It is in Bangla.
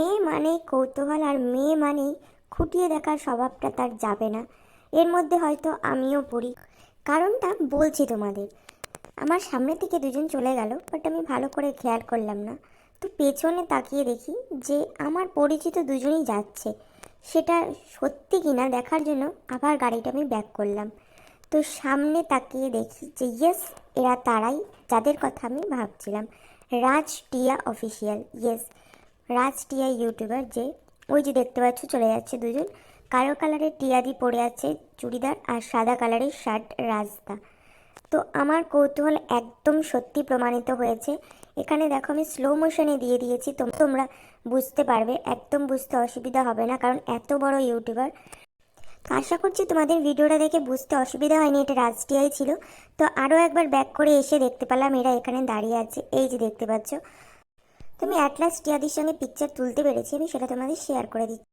মেয়ে মানে কৌতূহল আর মেয়ে মানেই খুঁটিয়ে দেখার স্বভাবটা তার যাবে না। এর মধ্যে হয়তো আমিও পড়ি। কারণটা বলছি তোমাদের। আমার সামনে থেকে দুজন চলে গেল বাট আমি ভালো করে খেয়াল করলাম না। তো পেছনে তাকিয়ে দেখি যে আমার পরিচিত দুজনেই যাচ্ছে। সেটা সত্যি কিনা দেখার জন্য আবার গাড়িটা আমি ব্যাক করলাম। তো সামনে তাকিয়ে দেখি যে ইয়েস এরা তারাই, যাদের কথা আমি ভাবছিলাম। রাজ টিয়া অফিসিয়াল ইয়েস রাজ টিয়া ইউটিউবার যে, ওই যে দেখতে পাচ্ছ, চলে যাচ্ছে দুজন। কালো কালারের টিয়াদি পরে আছে চুড়িদার আর সাদা কালারের শার্ট রাজদা। তো আমার কৌতূহল একদম সত্যি প্রমাণিত হয়েছে। এখানে দেখো, আমি স্লো মোশনে দিয়ে দিয়েছি। তোম- তোমরা বুঝতে পারবে, একদম বুঝতে অসুবিধা হবে না, কারণ এত বড় ইউটিউবার। তো আশা করছি তোমাদের ভিডিওটা দেখে বুঝতে অসুবিধা হয়নি, এটা রাজটিয়াই ছিল। তো আরও একবার ব্যাক করে এসে দেখতে পেলাম এরা এখানে দাঁড়িয়ে আছে। এই যে দেখতে পাচ্ছ তো আমি অ্যাটলাস টিয়াদির সঙ্গে পিকচার তুলতে পেরেছি আমি সেটা তোমাদের শেয়ার করে দিচ্ছি।